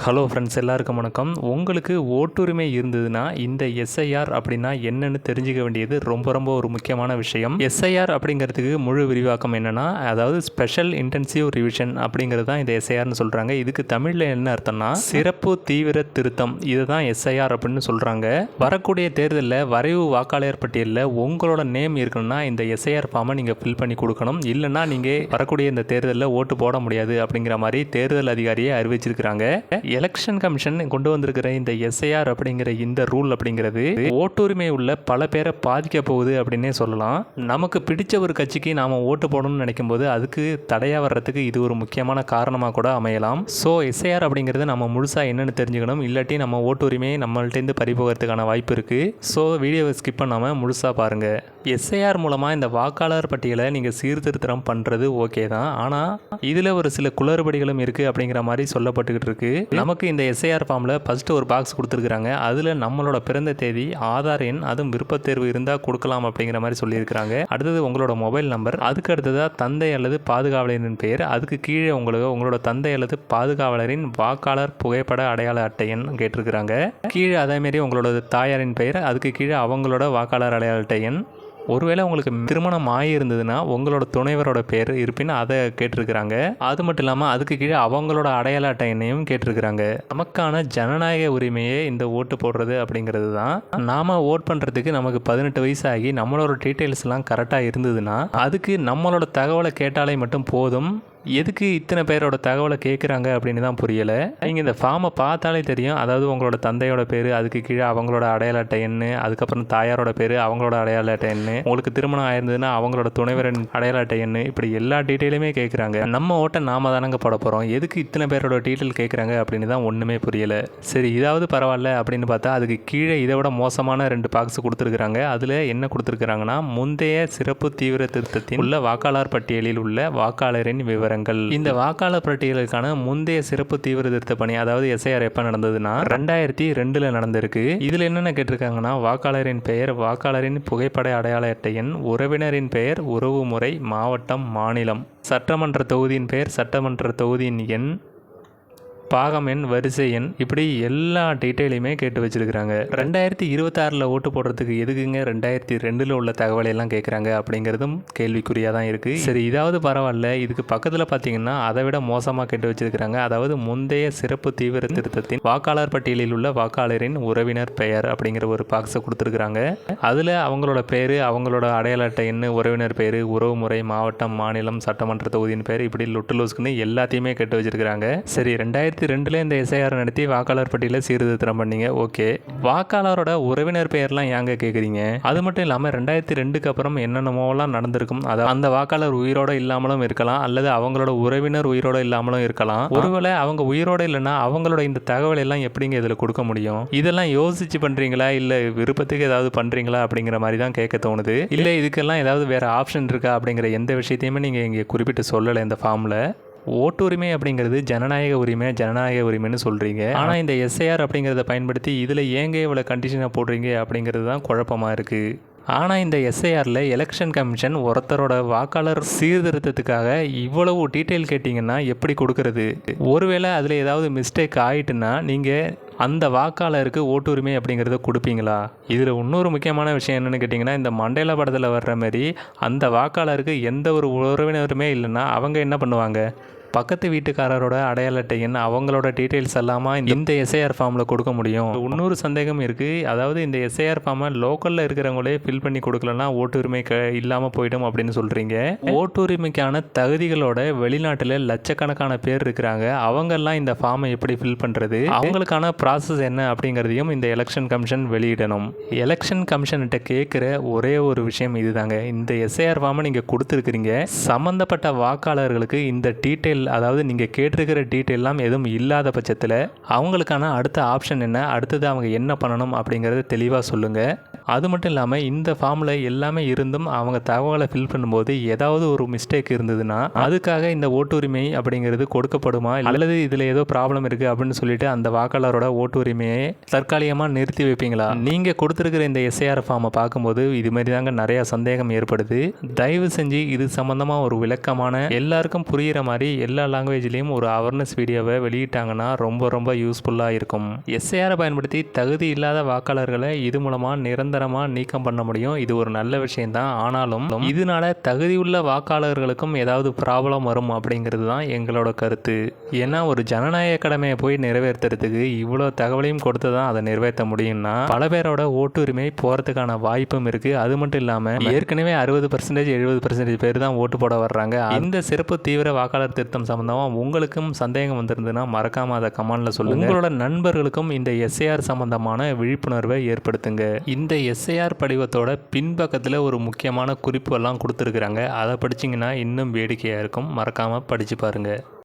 Hello friends எல்லாருக்கும் வணக்கம். உங்களுக்கு ஓட்டுரிமை இருந்ததுன்னா இந்த எஸ்ஐஆர் அப்படின்னா என்னன்னு தெரிஞ்சுக்க வேண்டியது ரொம்ப ரொம்ப ஒரு முக்கியமான விஷயம். எஸ்ஐஆர் அப்படிங்கிறதுக்கு முழு விரிவாக்கம் என்னன்னா அதாவது ஸ்பெஷல் இன்டென்சிவ் ரிவிஷன் அப்படிங்கிறது தான் இந்த எஸ்ஐஆர்னு சொல்கிறாங்க இதுக்கு தமிழில் என்ன அர்த்தம்னா சிறப்பு தீவிர திருத்தம். இதை தான் எஸ்ஐஆர் அப்படின்னு சொல்கிறாங்க வரக்கூடிய தேர்தலில் வரைவு வாக்காளர் பட்டியலில் உங்களோட நேம் இருக்கணும்னா இந்த எஸ்ஐஆர் ஃபார்மை நீங்கள் ஃபில் பண்ணி கொடுக்கணும். இல்லைன்னா நீங்கள் வரக்கூடிய இந்த தேர்தலில் ஓட்டு போட முடியாது அப்படிங்கிற மாதிரி தேர்தல் அதிகாரியை அறிவிச்சிருக்கிறாங்க. எலெக்ஷன் கமிஷன் கொண்டு வந்திருக்கிற இந்த எஸ்ஐஆர் அப்படிங்கிற இந்த ரூல் அப்படிங்கிறது ஓட்டுரிமை உள்ள பல பேரை பாதிக்க போகுது அப்படின்னே சொல்லலாம். நமக்கு பிடிச்ச ஒரு கட்சிக்கு நாம ஓட்டு போடணும்னு நினைக்கும் போது அதுக்கு தடையா வர்றதுக்கு இது ஒரு முக்கியமான காரணமாக கூட அமையலாம். ஸோ எஸ்ஐஆர் அப்படிங்கிறது நம்ம முழுசாக என்னென்னு தெரிஞ்சுக்கணும். இல்லாட்டி நம்ம ஓட்டுரிமையை நம்மள்ட்டேருந்து பறிபோகிறதுக்கான வாய்ப்பு இருக்குது ஸோ வீடியோவை ஸ்கிப் பண்ணாமல் முழுசாக பாருங்கள் எஸ்ஐஆர் மூலமாக இந்த வாக்காளர் பட்டியலை நீங்கள் சீர்திருத்தம் பண்ணுறது ஓகே தான். ஆனால் இதில் ஒரு சில குளறுபடிகளும் இருக்குது அப்படிங்கிற மாதிரி சொல்லப்பட்டுக்கிட்டு இருக்கு. நமக்கு இந்த எஸ்ஐஆர் ஃபார்மில் ஃபஸ்ட்டு ஒரு பாக்ஸ் கொடுத்துருக்குறாங்க. அதில் நம்மளோட பிறந்த தேதி ஆதார் எண் அதுவும் விருப்பத் தேர்வு இருந்தால் கொடுக்கலாம் அப்படிங்கிற மாதிரி சொல்லியிருக்கிறாங்க. அடுத்தது உங்களோட மொபைல் நம்பர் அதுக்கு அடுத்ததாக தந்தை அல்லது பாதுகாவலரின் பெயர் அதுக்கு கீழே உங்களுக்கு உங்களோட தந்தை அல்லது பாதுகாவலரின் வாக்காளர் புகைப்பட அடையாள அட்டை எண் கேட்டிருக்கிறாங்க. கீழே அதேமாரி உங்களோட தாயாரின் பெயர் அதுக்கு கீழே அவங்களோட வாக்காளர் அடையாள அட்டை எண். ஒருவேளை உங்களுக்கு திருமணம் ஆகியிருந்ததுன்னா உங்களோட துணைவரோட பேர் இருப்பின்னு அதை கேட்டிருக்கிறாங்க. அது மட்டும் இல்லாமல் அதுக்கு கீழே அவங்களோட அடையாள அட்டை கேட்டிருக்கிறாங்க. நமக்கான ஜனநாயக உரிமையே இந்த ஓட்டு போடுறது அப்படிங்கிறது தான். நாம் ஓட் பண்ணுறதுக்கு நமக்கு பதினெட்டு வயசு ஆகி நம்மளோட டீட்டெயில்ஸ்லாம் கரெக்டாக இருந்ததுன்னா அதுக்கு நம்மளோட தகவலை கேட்டாலே மட்டும் போதும். எதுக்கு இத்தனை பேரோட தகவலை கேட்குறாங்க அப்படின்னு தான் புரியலை. நீங்கள் இந்த ஃபார்மை பார்த்தாலே தெரியும். அதாவது உங்களோட தந்தையோட பேர் அதுக்கு கீழே அவங்களோட அடையாள அட்டை எண்ணு அதுக்கப்புறம் தாயாரோட பேர் அவங்களோட அடையாள அட்டை எண்ணு உங்களுக்கு திருமணம் ஆயிருந்ததுன்னா அவங்களோட துணைவரின் அடையாள அட்டை எண்ணு இப்படி எல்லா டீட்டெயிலுமே கேட்குறாங்க நம்ம ஓட்டை நாம தானங்க போட போகிறோம் எதுக்கு இத்தனை பேரோட டீட்டெயில் கேட்குறாங்க அப்படின்னு தான் ஒன்றுமே புரியலை. சரி இதாவது பரவாயில்ல அப்படின்னு பார்த்தா அதுக்கு கீழே இதை விட மோசமான ரெண்டு பாக்ஸ் கொடுத்துருக்குறாங்க. அதில் என்ன கொடுத்துருக்குறாங்கன்னா முந்தைய சிறப்பு தீவிர திருத்தத்தின் உள்ள வாக்காளர் பட்டியலில் உள்ள வாக்காளரின் விவரம். விவரங்கள் இந்த வாக்காளர் பட்டியலுக்கான முந்தைய சிறப்பு தீவிர திருத்த பணி அதாவது எஸ்ஐஆர் எப்போ நடந்ததுன்னா ரெண்டாயிரத்தி ரெண்டில் நடந்திருக்கு. இதில் என்னென்ன கேட்டிருக்காங்கன்னா வாக்காளரின் பெயர் வாக்காளரின் புகைப்பட அடையாள அட்டை எண் உறவினரின் பெயர் உறவுமுறை மாவட்டம் மாநிலம். சட்டமன்ற தொகுதியின் பெயர் சட்டமன்ற தொகுதியின் எண் பாகம் எண் வரிசை எண் இப்படி எல்லா டீட்டெயிலையுமே கேட்டு வச்சிருக்கிறாங்க. ரெண்டாயிரத்தி இருபத்தாறில் ஓட்டு போடுறதுக்கு எதுக்குங்க ரெண்டாயிரத்தி ரெண்டில் உள்ள தகவலையெல்லாம் கேட்குறாங்க அப்படிங்கிறதும் கேள்விக்குறியாக தான் இருக்குது சரி இதாவது பரவாயில்ல. இதுக்கு பக்கத்தில் பார்த்தீங்கன்னா அதை விட மோசமாக கேட்டு வச்சிருக்கிறாங்க. அதாவது முந்தைய சிறப்பு தீவிர திருத்தத்தின் வாக்காளர் பட்டியலில் உள்ள வாக்காளரின் உறவினர் பெயர் அப்படிங்கிற ஒரு பாக்ஸை கொடுத்துருக்குறாங்க. அதில் அவங்களோட பேர் அவங்களோட அடையாள அட்டை எண் உறவினர் பேர் உறவுமுறை மாவட்டம் மாநிலம் சட்டமன்ற தொகுதியின் பேர் இப்படி லொட்டு லோஸ்க்குன்னு எல்லாத்தையுமே கேட்டு வச்சிருக்கிறாங்க. சரி ரெண்டாயிரத்தி ரெண்டில் இந்த எஸ்ஐஆர் நடத்தி வாக்காளர் பட்டியலை சீர்திருத்தம் பண்ணீங்க. ஓகே. வாக்காளரோட உறவினர் பெயர்லாம் ஏங்க கேட்குறீங்க அது மட்டும் இல்லாமல் ரெண்டாயிரத்தி ரெண்டுக்கு அப்புறம் என்னென்னமோலாம் நடந்திருக்கும்? அதாவது அந்த வாக்காளர் உயிரோட இல்லாமலும் இருக்கலாம் அல்லது அவங்களோட உறவினர் உயிரோட இல்லாமலும் இருக்கலாம். ஒருவேளை அவங்க உயிரோட இல்லைன்னா அவங்களோட இந்த தகவல் எல்லாம் எப்படிங்க இதில் கொடுக்க முடியும்? இதெல்லாம் யோசிச்சு பண்ணுறீங்களா இல்லை விருப்பத்துக்கு ஏதாவது பண்ணுறீங்களா அப்படிங்கிற மாதிரி தான் கேட்க தோணுது. இல்லை இதுக்கெல்லாம் ஏதாவது வேறு ஆப்ஷன் இருக்கா? அப்படிங்கிற எந்த விஷயத்தையுமே நீங்கள் இங்கே குறிப்பிட்டு சொல்லலை இந்த ஃபார்மில். ஓட்டுரிமை அப்படிங்கிறது ஜனநாயக உரிமை ஜனநாயக உரிமைன்னு சொல்கிறீங்க ஆனால் இந்த எஸ்ஐஆர் அப்படிங்கிறத பயன்படுத்தி இதில் ஏங்க இவ்வளோ கண்டிஷனை போடுறீங்க அப்படிங்கிறது தான் குழப்பமாக இருக்குது ஆனால் இந்த எஸ்ஐஆரில் எலெக்ஷன் கமிஷன் ஒருத்தரோட வாக்காளர் சீர்திருத்தத்துக்காக இவ்வளவு டீட்டெயில் கேட்டிங்கன்னா எப்படி கொடுக்கறது? ஒருவேளை அதில் ஏதாவது மிஸ்டேக் ஆயிட்டுன்னா நீங்கள் அந்த வாக்காளருக்கு ஓட்டுரிமை அப்படிங்கிறத கொடுப்பீங்களா? இதில் இன்னொரு முக்கியமான விஷயம் என்னென்னு கேட்டிங்கன்னா இந்த மண்டேலா படத்தில் வர்ற மாதிரி அந்த வாக்காளருக்கு எந்த ஒரு உறவினருமே இல்லைன்னா அவங்க என்ன பண்ணுவாங்க? பக்கத்து வீட்டுக்காரரோட அடையாள அட்டை அவங்களோட டீட்டெயில்ஸ் எல்லாமே இந்த எஸ்ஐஆர் ஃபார்மில் கொடுக்க முடியும்? இன்னொரு சந்தேகம் இருக்குது அதாவது இந்த எஸ்ஐஆர் ஃபார்மை லோக்கலில் இருக்கிறவங்களே ஃபில் பண்ணி கொடுக்கலன்னா ஓட்டுரிமை க இல்லாமல் போயிடும் அப்படின்னு சொல்கிறீங்க ஓட்டுரிமைக்கான தகுதிகளோட வெளிநாட்டில் லட்சக்கணக்கான பேர் இருக்கிறாங்க. அவங்கெல்லாம் இந்த ஃபார்மை எப்படி ஃபில் பண்ணுறது அவங்களுக்கான ப்ராசஸ் என்ன அப்படிங்கிறதையும் இந்த எலெக்ஷன் கமிஷன் வெளியிடணும். எலெக்ஷன் கமிஷன்கிட்ட கேட்குற ஒரே ஒரு விஷயம் இதுதாங்க. இந்த எஸ்ஐஆர் ஃபார்மை நீங்கள் கொடுத்துருக்குறீங்க. சம்மந்தப்பட்ட வாக்காளர்களுக்கு இந்த டீட்டெயில் அதாவது நீங்கள் கேட்டிருக்கிற டீட்டெயிலாம் எதுவும் இல்லாத பட்சத்தில் அவங்களுக்கான அடுத்த ஆப்ஷன் என்ன? அடுத்தது அவங்க என்ன பண்ணணும் அப்படிங்கிறத தெளிவாக சொல்லுங்கள் அது மட்டும் இல்லாமல் இந்த ஃபார்மில் எல்லாமே இருந்தும் அவங்க தகவலை ஃபில் பண்ணும்போது ஏதாவது ஒரு மிஸ்டேக் இருந்ததுன்னா அதுக்காக இந்த ஓட்டுரிமை அப்படிங்கிறது கொடுக்கப்படுமா? அல்லது இதில் ஏதோ ப்ராப்ளம் இருக்குது அப்படின்னு சொல்லிட்டு அந்த வாக்காளரோட ஓட்டுரிமையை தற்காலிகமாக நிறுத்தி வைப்பீங்களா? நீங்கள் கொடுத்துருக்கிற இந்த எஸ்ஐஆர் ஃபார்மை பார்க்கும்போது இது மாதிரி தாங்க நிறையா சந்தேகம் ஏற்படுது. தயவு செஞ்சு இது சம்மந்தமாக ஒரு விளக்கமான எல்லாருக்கும் புரிகிற மாதிரி எல்லா லாங்குவேஜ்லேயும் ஒரு அவேர்னஸ் வீடியோவை வெளியிட்டாங்கன்னா ரொம்ப ரொம்ப யூஸ்ஃபுல்லாக இருக்கும். எஸ்ஐஆரை பயன்படுத்தி தகுதி இல்லாத வாக்காளர்களை இது மூலமாக நிரந்தரமாக நீக்கம் பண்ண முடியும். இது ஒரு நல்ல விஷயம்தான். ஆனாலும் இதனால தகுதியுள்ள வாக்காளர்களுக்கும் ஏதாவது ப்ராப்ளம் வரும் அப்படிங்கிறது தான் எங்களோட கருத்து. ஏன்னா ஒரு ஜனநாயக கடமையை போய் நிறைவேற்றுறதுக்கு இவ்வளோ தகவலையும் கொடுத்து தான் அதை நிறைவேற்ற முடியும்னா பல பேரோட ஓட்டுரிமை போகிறதுக்கான வாய்ப்பும் இருக்குது அது மட்டும் இல்லாமல் ஏற்கனவே அறுபது பர்சன்டேஜ் எழுபது பர்சன்டேஜ் பேர் தான் ஓட்டு போட வர்றாங்க. இந்த சிறப்பு தீவிர வாக்காளர் திருத்தம் சம்பந்தமாக உங்களுக்கும் சந்தேகம் வந்திருந்ததுன்னா மறக்காமல் அதை கமெண்ட்ல சொல்லுங்கள் உங்களோட நண்பர்களுக்கும் இந்த எஸ்ஏஆர் சம்பந்தமான விழிப்புணர்வை ஏற்படுத்துங்க. இந்த எஸ்ஐஆர் படிவத்தோட பின்பக்கத்தில் ஒரு முக்கியமான குறிப்பு எல்லாம் கொடுத்துருக்குறாங்க. அதை படிச்சிங்கன்னா இன்னும் வேடிக்கையாக இருக்கும். மறக்காமல் படித்து பாருங்கள்